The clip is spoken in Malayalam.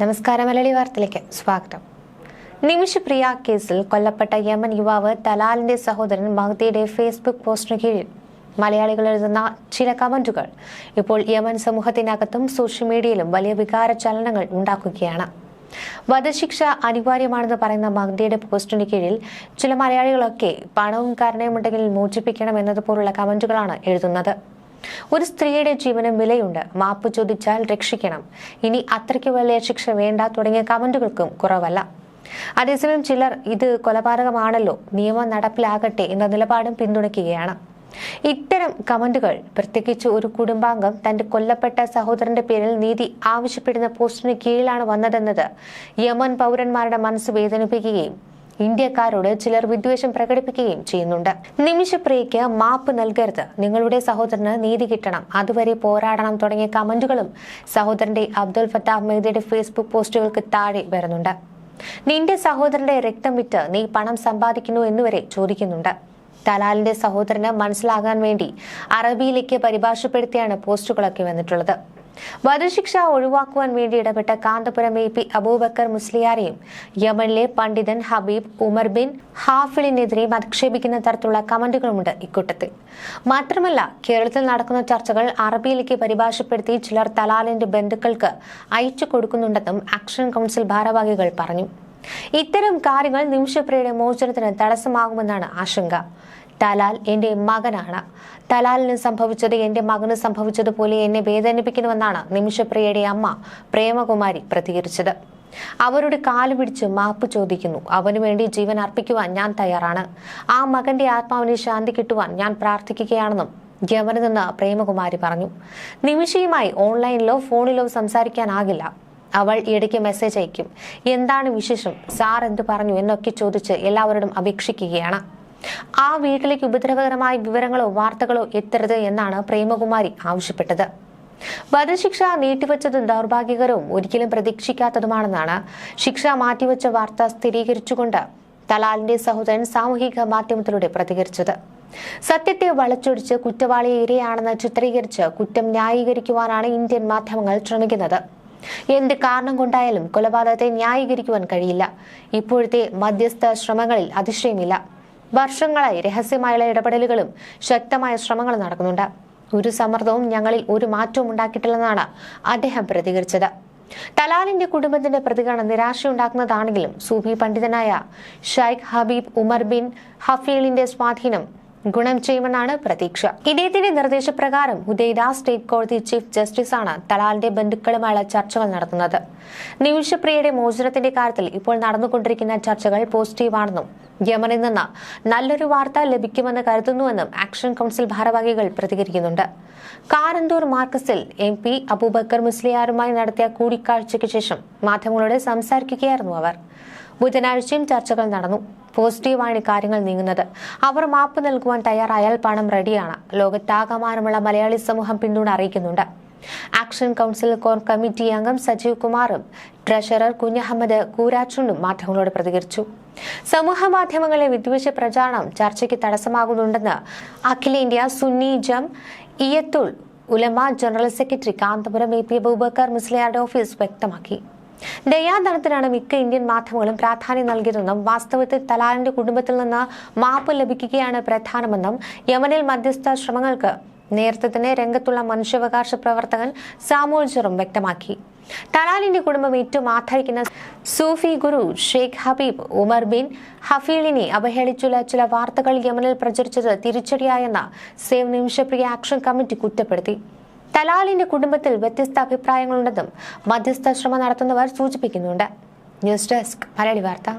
നമസ്കാരം മലയാളി വാർത്തയിലേക്ക് സ്വാഗതം. നിമിഷപ്രിയ കേസിൽ കൊല്ലപ്പെട്ട യമൻ യുവാവ് തലാലിന്റെ സഹോദരൻ മഹ്ദിയുടെ ഫേസ്ബുക്ക് പോസ്റ്റിന് കീഴിൽ. മലയാളികൾ എഴുതുന്ന ചില കമന്റുകൾ ഇപ്പോൾ യമൻ സമൂഹത്തിനകത്തും സോഷ്യൽ മീഡിയയിലും വലിയ വികാര ചലനങ്ങൾ ഉണ്ടാക്കുകയാണ്. വധശിക്ഷ അനിവാര്യമാണെന്ന് പറയുന്ന മഹ്ദിയുടെ പോസ്റ്റിന് കീഴിൽ ചില മലയാളികളൊക്കെ പണവും കരുണയുമുണ്ടെങ്കിൽ മോചിപ്പിക്കണം എന്നതുപോലുള്ള കമന്റുകളാണ് എഴുതുന്നത്. ഒരു സ്ത്രീയുടെ ജീവനും വിലയുണ്ട്. മാപ്പ് ചോദിച്ചാൽ രക്ഷിക്കണം. ഇനി അത്രയ്ക്ക് വലിയ ശിക്ഷ വേണ്ട തുടങ്ങിയ കമന്റുകൾക്കും കുറവല്ല. അതേസമയം ചിലർ ഇത് കൊലപാതകമാണല്ലോ നിയമം നടപ്പിലാകട്ടെ എന്ന നിലപാടും പിന്തുണയ്ക്കുകയാണ്. ഇത്തരം കമന്റുകൾ പ്രത്യേകിച്ച് ഒരു കുടുംബാംഗം തന്റെ കൊല്ലപ്പെട്ട സഹോദരന്റെ പേരിൽ നീതി ആവശ്യപ്പെടുന്ന പോസ്റ്റിന് കീഴിലാണ് വന്നതെന്നത് യമൻ പൗരന്മാരുടെ മനസ്സ് വേദനിപ്പിക്കുകയും ഇന്ത്യക്കാരോട് ചിലർ വിദ്വേഷം പ്രകടിപ്പിക്കുകയും ചെയ്യുന്നുണ്ട്. നിമിഷപ്രിയയ്ക്ക് മാപ്പ് നൽകരുത്. നിങ്ങളുടെ സഹോദരന് നീതി കിട്ടണം. അതുവരെ പോരാടണം തുടങ്ങിയ കമന്റുകളും സഹോദരന്റെ അബ്ദുൽ ഫത്താഹ് മെഹ്ദിയുടെ ഫേസ്ബുക്ക് പോസ്റ്റുകൾക്ക് താഴെ വരുന്നുണ്ട്. നിന്റെ സഹോദരന്റെ രക്തം വിറ്റ് നീ പണം സമ്പാദിക്കുന്നു എന്നുവരെ ചോദിക്കുന്നുണ്ട്. തലാലിന്റെ സഹോദരന് മനസ്സിലാകാൻ വേണ്ടി അറബിയിലേക്ക് പരിഭാഷപ്പെടുത്തിയാണ് പോസ്റ്റുകളൊക്കെ വന്നിട്ടുള്ളത്. വധശിക്ഷ ഒഴിവാക്കുവാൻ വേണ്ടി ഇടപെട്ട കാന്തപുരം എ പി അബൂബക്കർ മുസ്ലിയാരെയും യമനിലെ പണ്ഡിതൻ ഹബീബ് ഉമർ ബിൻ ഹാഫിളിനെതിരെ അധിക്ഷേപിക്കുന്ന തരത്തിലുള്ള കമന്റുകളുമുണ്ട് ഇക്കൂട്ടത്തിൽ. മാത്രമല്ല കേരളത്തിൽ നടക്കുന്ന ചർച്ചകൾ അറബിയിലേക്ക് പരിഭാഷപ്പെടുത്തി ചിലർ തലാലിന്റെ ബന്ധുക്കൾക്ക് അയച്ചു കൊടുക്കുന്നുണ്ടെന്നും ആക്ഷൻ കൗൺസിൽ ഭാരവാഹികൾ പറഞ്ഞു. ഇത്തരം കാര്യങ്ങൾ നിമിഷപ്രിയയുടെ മോചനത്തിന് തടസ്സമാകുമെന്നാണ് ആശങ്ക. തലാൽ എന്റെ മകനാണ്. തലാലിന് സംഭവിച്ചത് എന്റെ മകന് സംഭവിച്ചതുപോലെ എന്നെ വേദനിപ്പിക്കുന്നുവെന്നാണ് നിമിഷപ്രിയയുടെ അമ്മ പ്രേമകുമാരി പ്രതികരിച്ചത്. അവരുടെ കാൽ പിടിച്ച് മാപ്പ് ചോദിക്കുന്നു. അവനു വേണ്ടി ജീവൻ അർപ്പിക്കുവാൻ ഞാൻ തയ്യാറാണ്. ആ മകന്റെ ആത്മാവിന് ശാന്തി കിട്ടുവാൻ ഞാൻ പ്രാർത്ഥിക്കുകയാണെന്നും യമനിൽ നിന്ന് പ്രേമകുമാരി പറഞ്ഞു. നിമിഷയുമായി ഓൺലൈനിലോ ഫോണിലോ സംസാരിക്കാനാകില്ല. അവൾ ഇടയ്ക്ക് മെസ്സേജ് അയക്കും. എന്താണ് വിശേഷം? സാർ എന്ത് പറഞ്ഞു? എന്നൊക്കെ ചോദിച്ച് എല്ലാവരോടും അപേക്ഷിക്കുകയാണ്. ആ വീട്ടിലേക്ക് ഉപദ്രവകരമായ വിവരങ്ങളോ വാർത്തകളോ എത്തരുത് എന്നാണ് പ്രേമകുമാരി ആവശ്യപ്പെട്ടത്. വധശിക്ഷ നീട്ടിവച്ചത് ദൗർഭാഗ്യകരവും ഒരിക്കലും പ്രതീക്ഷിക്കാത്തതുമാണെന്നാണ് ശിക്ഷ മാറ്റിവെച്ച വാർത്ത സ്ഥിരീകരിച്ചുകൊണ്ട് തലാലിന്റെ സഹോദരൻ സാമൂഹിക മാധ്യമത്തിലൂടെ പ്രതികരിച്ചത്. സത്യത്തെ വളച്ചൊടിച്ച് കുറ്റവാളിയെ ഇരയാണെന്ന് ചിത്രീകരിച്ച് കുറ്റം ന്യായീകരിക്കുവാനാണ് ഇന്ത്യൻ മാധ്യമങ്ങൾ ശ്രമിക്കുന്നത്. എന്ത് കാരണം കൊണ്ടായാലും കൊലപാതകത്തെ ന്യായീകരിക്കുവാൻ കഴിയില്ല. ഇപ്പോഴത്തെ മധ്യസ്ഥ ശ്രമങ്ങളിൽ അതിശയമില്ല. വർഷങ്ങളായി രഹസ്യമായുള്ള ഇടപെടലുകളും ശക്തമായ ശ്രമങ്ങളും നടക്കുന്നുണ്ട്. ഒരു സമ്മർദ്ദവും ഞങ്ങളിൽ ഒരു മാറ്റവും ഉണ്ടാക്കിയിട്ടില്ലെന്നാണ് അദ്ദേഹം പ്രതികരിച്ചത്. തലാലിന്റെ കുടുംബത്തിന്റെ പ്രതികരണം നിരാശയുണ്ടാക്കുന്നതാണെങ്കിലും സൂഫി പണ്ഡിതനായ ഷൈഖ് ഹബീബ് ഉമർ ബിൻ ഹഫീലിന്റെ സ്വാധീനം ഗുണം ചെയ്യുമെന്നാണ് പ്രതീക്ഷ. ഇദ്ദേഹത്തിന്റെ നിർദ്ദേശപ്രകാരം ഉദയദാസ് സ്റ്റേറ്റ് കോടതി ചീഫ് ജസ്റ്റിസാണ് തലാലിന്റെ ബന്ധുക്കളുമായുള്ള ചർച്ചകൾ നടത്തുന്നത്. നിമിഷപ്രിയയുടെ മോചനത്തിന്റെ കാര്യത്തിൽ ഇപ്പോൾ നടന്നുകൊണ്ടിരിക്കുന്ന ചർച്ചകൾ പോസിറ്റീവാണെന്നും യമനിൽ നിന്ന് നല്ലൊരു വാർത്ത ലഭിക്കുമെന്ന് കരുതുന്നുവെന്നും ആക്ഷൻ കൗൺസിൽ ഭാരവാഹികൾ പ്രതികരിക്കുന്നുണ്ട്. കാരന്തൂർ മാർക്കസിൽ എം പി അബൂബക്കർ മുസ്ലിയാറുമായി നടത്തിയ കൂടിക്കാഴ്ചയ്ക്ക് ശേഷം മാധ്യമങ്ങളോട് സംസാരിക്കുകയായിരുന്നു അവർ. ബുധനാഴ്ചയും ചർച്ചകൾ നടന്നു. പോസിറ്റീവാണ് കാര്യങ്ങൾ നീങ്ങുന്നത്. അവർ മാപ്പ് നൽകുവാൻ തയ്യാറായാൽ പണം റെഡിയാണ്. ലോകത്താകമാനമുള്ള മലയാളി സമൂഹം പിന്തുണ അറിയിക്കുന്നുണ്ട്. ആക്ഷൻ കൗൺസിൽ കോർ കമ്മിറ്റി അംഗം സജീവ് കുമാറും ട്രഷറർ കുഞ്ഞഹമ്മദ് കൂരാച്ചുണ്ടും മാധ്യമങ്ങളോട് പ്രതികരിച്ചു. സമൂഹ മാധ്യമങ്ങളിലെ വിദ്വേഷ പ്രചാരണം ചർച്ചയ്ക്ക് തടസ്സമാകുന്നുണ്ടെന്ന് അഖിലേന്ത്യാ Sunni Jamiyyathul Ulama general secretary Kanthapuram A P Abubakar മുസ്ലിയാരുടെ ഓഫീസ് വ്യക്തമാക്കി. ദയാദാനത്തിനാണ് മിക്ക ഇന്ത്യൻ മാധ്യമങ്ങളും പ്രാധാന്യം നൽകിയതെന്നും വാസ്തവത്തിൽ തലാലിന്റെ കുടുംബത്തിൽ നിന്ന് മാപ്പ് ലഭിക്കുകയാണ് പ്രധാനമെന്നും യമനിൽ മധ്യസ്ഥ ശ്രമങ്ങൾക്ക് നേരത്തെ തന്നെ രംഗത്തുള്ള മനുഷ്യാവകാശ പ്രവർത്തകൻ സാമുൽ ചെറും വ്യക്തമാക്കി. തലാലിന്റെ കുടുംബം ഏറ്റവും ആദരിക്കുന്ന സൂഫി ഗുരു ഷെയ്ഖ് ഹബീബ് ഉമർ ബിൻ ഹഫീലിനെ അവഹേളിച്ചുള്ള ചില വാർത്തകൾ യമനിൽ പ്രചരിച്ചത് തിരിച്ചടിയായെന്ന് സേവ് നിമിഷപ്രിയ ആക്ഷൻ കമ്മിറ്റി കുറ്റപ്പെടുത്തി. തലാലിന്റെ കുടുംബത്തിൽ വ്യത്യസ്ത അഭിപ്രായങ്ങളുണ്ടെന്നും മധ്യസ്ഥ ശ്രമം നടത്തുന്നവർ സൂചിപ്പിക്കുന്നുണ്ട്. ന്യൂസ് ഡെസ്ക് മലയാളി വാർത്ത.